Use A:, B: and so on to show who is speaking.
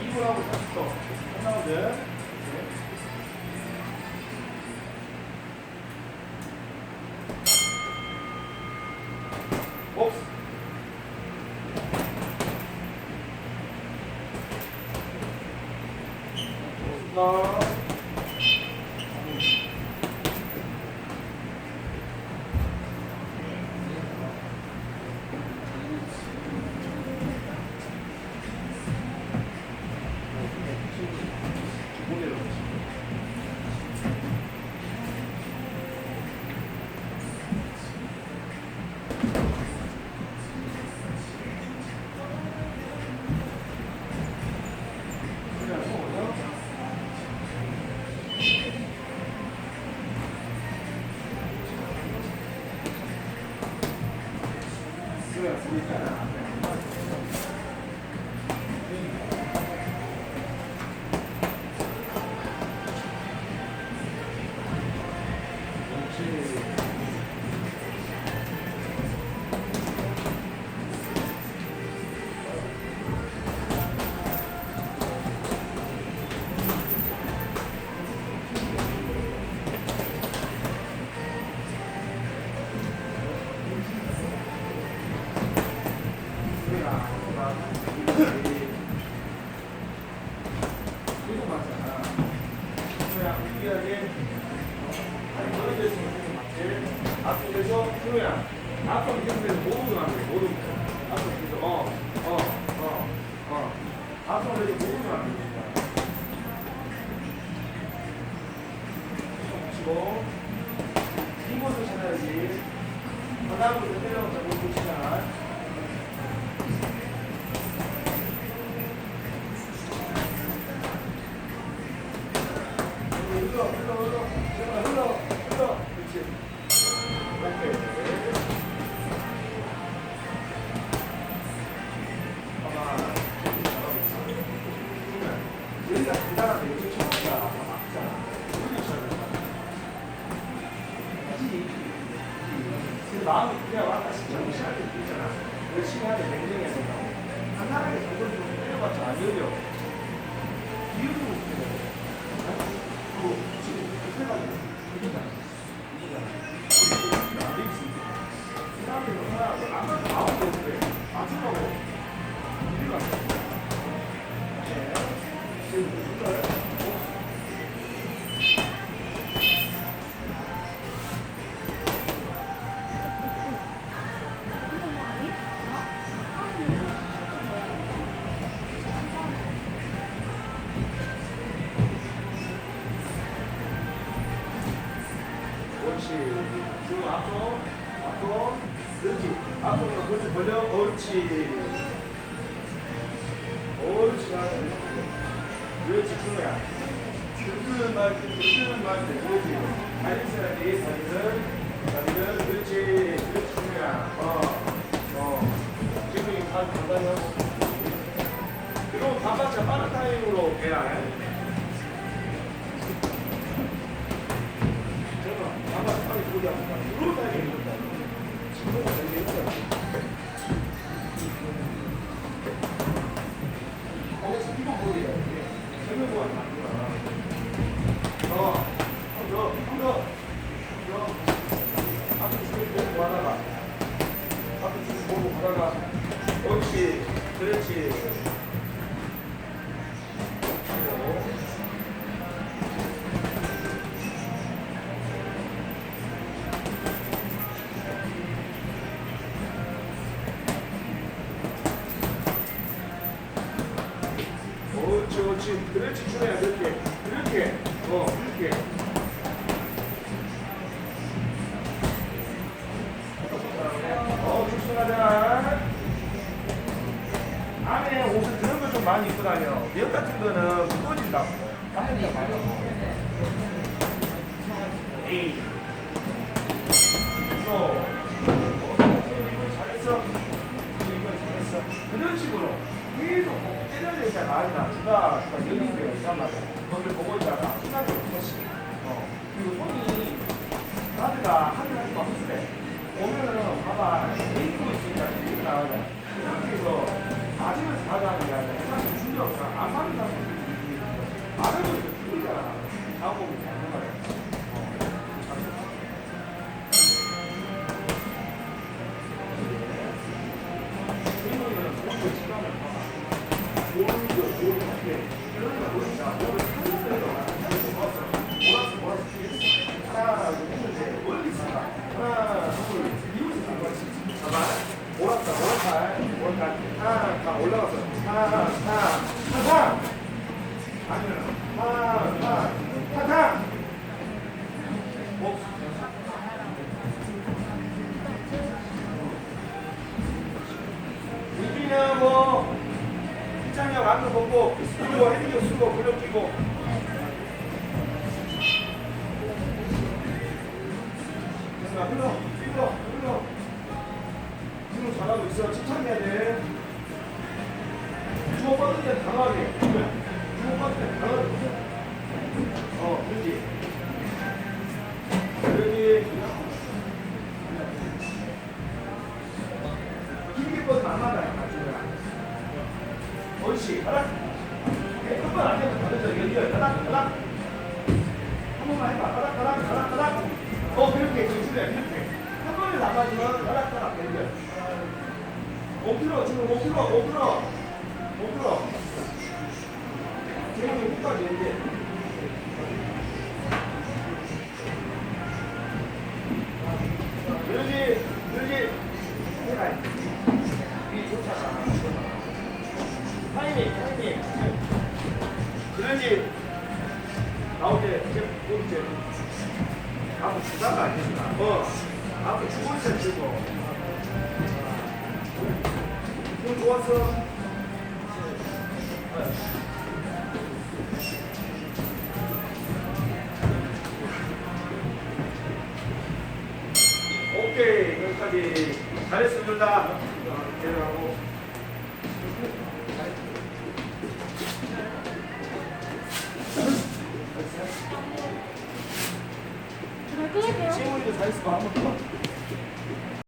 A: 2분하고 40초. 3라운드. Thank you. 앞쪽 밑에서 모두 하면 돼 모두 앞쪽 밑에서 어어어어 앞쪽에서 모두 하면 됩니다. 치고 이곳을 찾아야지 바닥으로 못 치잖아. 흘러, 열심히 냉정해야 된다고. 간단하게 저걸 좀 때려봤자 안 열려. 이유도 못해. 그 지금 그 생각이 앞으로, 앞으로, 그렇지. 앞으로 그렇지. 벌려, 옳지. 옳지. 그렇지, 준호야. 듣는 말, 듣는 말, 그렇지. 알겠어야지, 사진은. 사진은, 그렇지. 그렇지, 준호야. 어, 어. 지금 이거 다 간단히 하고. 그리고 반박자 빠른 타임으로 해야 해. 설명보가 안나 옳지. 그렇지, 준호야, 그렇게. 그렇게. 어, 그렇게. 어, 조심하자. 안에 옷을 그런 거 좀 많이 입고 다녀. 면 같은 거는 꺼진다고. 땀난다 많이. 에이. 또. 이거 잘했어. 이거 잘했어. 그런 식으로 계속 되니까 많이 나. 주가, 주가 여기 있어요. 있단 말이야. 거기를 보고 있다가 순간에 한 번씩. 어. 그리고 손이 가드가 하긴 하지만 없으래. 오면은 봐봐. 데이트고 있으니까 데이트 나가잖 입장력 안으로 벗고 쓰고 쓰고 근력 끼고. 됐어 흘러 흘러 흘러. 지금 잘하고 있어. 칭찬해야 돼 한 번에 가라 가라 연결 5kg 지금 5kg 5kg 5kg 제목이 끝까지 연결 좋았어. 오케이, 여기까지. 잘했습니다. 내려가고. 거 한번 더.